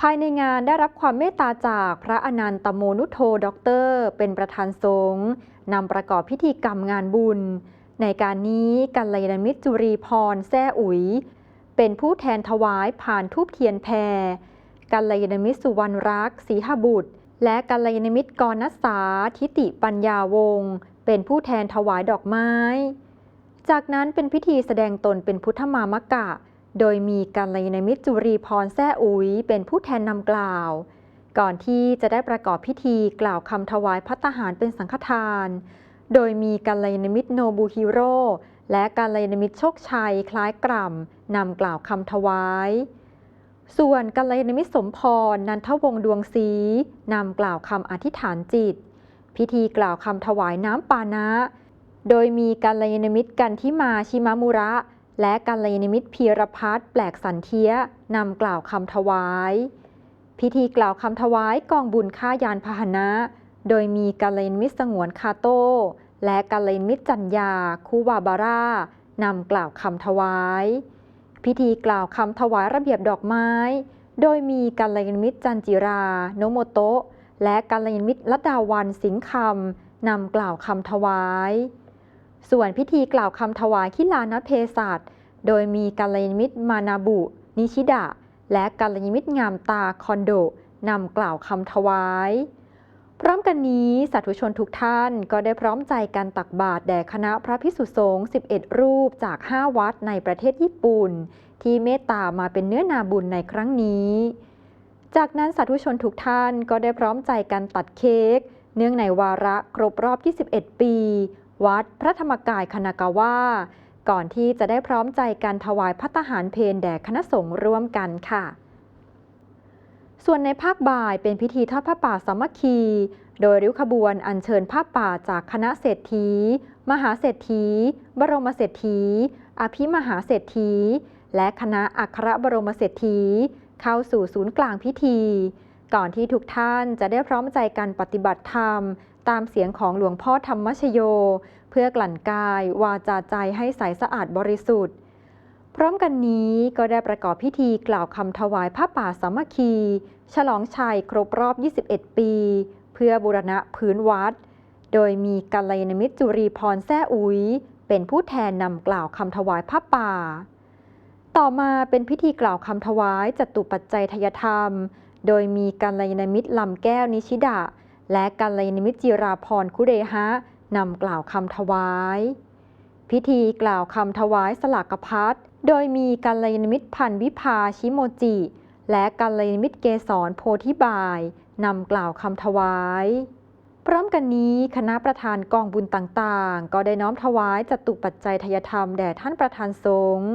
ภายในงานได้รับความเมตตาจากพระอนันตโมนุโธด็อกเตอร์ เป็นประธานสงฆ์นำประกอบพิธีกรรมงานบุญ ในการนี้กัลยาณมิตรจุรีพรแซ่อุ๋ย เป็นผู้แทนถวายผ่านทูบเทียนแพรกัลยาณมิตรสุวรรณรักษ์ศรีหบุตร และกัลยาณมิตรกรณสาทิติปัญญาวงศ์เป็นผู้แทนถวายดอกไม้ จากนั้นเป็นพิธีแสดงตนเป็นพุทธมามกะ โดยมีกัลยาณมิตรจุรีพรแซ่อุ๋ยเป็นผู้แทนนำกล่าว ก่อนที่จะได้ประกอบพิธีกล่าวคำถวายพัตหารเป็นสังฆทาน โดยมีกัลยาณมิตรโนบูฮิโร่และกัลยาณมิตรโชคชัยคล้ายกล่ำนำกล่าวคำถวาย ส่วนกัลยาณมิตรสมพรนันทวงศ์ดวงศรีนำกล่าวคำอธิษฐานจิต พิธีกล่าวคำถวายน้ำปานะ โดยมีกัลยาณมิตรกันทิมาชิมามุระ และกัลยาณมิตรพีรพัฒน์แปลกสันเทียนำกล่าวคำถวาย พิธีกล่าวคำถวายกองบุญค่ายานพาหนะ โดยมีกัลยาณมิตรสงวนคาโต้และกัลยาณมิตรจัญญาคูวาบาร่านำกล่าวคำถวาย พิธีกล่าวคำถวายระเบียบดอกไม้ โดยมีกัลยาณมิตรจันจิรา โนโมโตะและกัลยาณมิตรลัดดาวันสิงห์คำนำกล่าวคำถวาย ส่วนพิธีกล่าวคำถวายขิลานเพศัตโดยมีกัลยาณมิตรมานาบุ นิชิดะ และกัลยาณมิตรงามตาคอนโดนำกล่าวคำถวาย พร้อมกันนี้สาธุชนทุกท่านก็ได้พร้อมใจกันตักบาตรแด่คณะพระพิสุสงฆ์11 รูปจาก 5 วัดในประเทศญี่ปุ่น ที่เมตตามาเป็นเนื้อนาบุญในครั้งนี้ จากนั้นสาธุชนทุกท่านก็ได้พร้อมใจกันตัดเค้กเนื่องในวาระครบรอบ 21 ปี วัดพระธรรมกายคณากาวาก่อนที่จะได้พร้อมใจกันถวายพัตหารเพนแด่คณะสงฆ์ร่วมกันค่ะ ส่วนในภาคบ่ายเป็นพิธีทอดผ้าป่าสามัคคี โดยริ้วขบวนอัญเชิญผ้าป่าจากคณะเศรษฐี มหาเศรษฐี บรมเศรษฐี อภิมหาเศรษฐี และคณะอัครบรมเศรษฐี เข้าสู่ศูนย์กลางพิธี ก่อนที่ทุกท่านจะได้พร้อมใจกันปฏิบัติธรรม ตามเสียงของหลวงพ่อธรรมชโย เพื่อกลั่นกาย วาจาใจให้ใสสะอาดบริสุทธิ์ พร้อมกันนี้ก็ได้ประกอบพิธีกล่าวคำถวายผ้าป่าสามัคคี ฉลองชัยครบรอบ 21 ปี เพื่อบูรณะพื้นวัด โดยมีกัลยาณมิตรจุรีพรแซ่อุ๋ย เป็นผู้แทนนำกล่าวคำถวายผ้าป่า ต่อมาเป็นพิธีกล่าวคำถวายจตุปัจจัยทยธรรม โดยมีกัลยาณมิตรลำแก้วนิชิดะ และกัลยาณมิตรจิราพรคุเรหะนำกล่าวคำถวาย พิธีกล่าวคำถวายสลากพัดโดยมีกัลยาณมิตรพันวิภาชิโมจิ และกัลยาณมิตรเกษรโพธิบายนำกล่าวคำถวาย พร้อมกันนี้คณะประธานกองบุญต่างๆ ก็ได้น้อมถวายจตุปัจจัยทยธรรมแด่ท่านประธานสงฆ์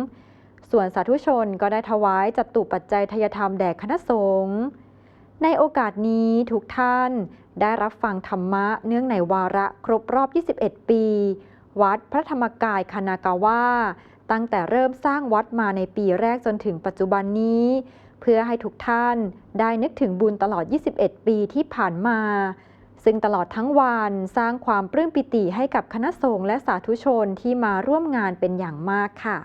ส่วนสาธุชนก็ได้ถวายจัตุปัจจัยทยธรรมแด่คณะสงฆ์ในโอกาสนี้ทุกท่านได้รับฟังธรรมะเนื่องในวาระครบรอบ 21 ปี วัดพระธรรมกายคณากาวาตั้งแต่เริ่มสร้างวัดมาในปีแรกจนถึงปัจจุบันนี้ เพื่อให้ทุกท่านได้นึกถึงบุญตลอด 21 ปีที่ผ่านมา ซึ่งตลอดทั้งวันสร้างความปลื้มปิติให้กับคณะสงฆ์และสาธุชนที่มาร่วมงานเป็นอย่างมากค่ะ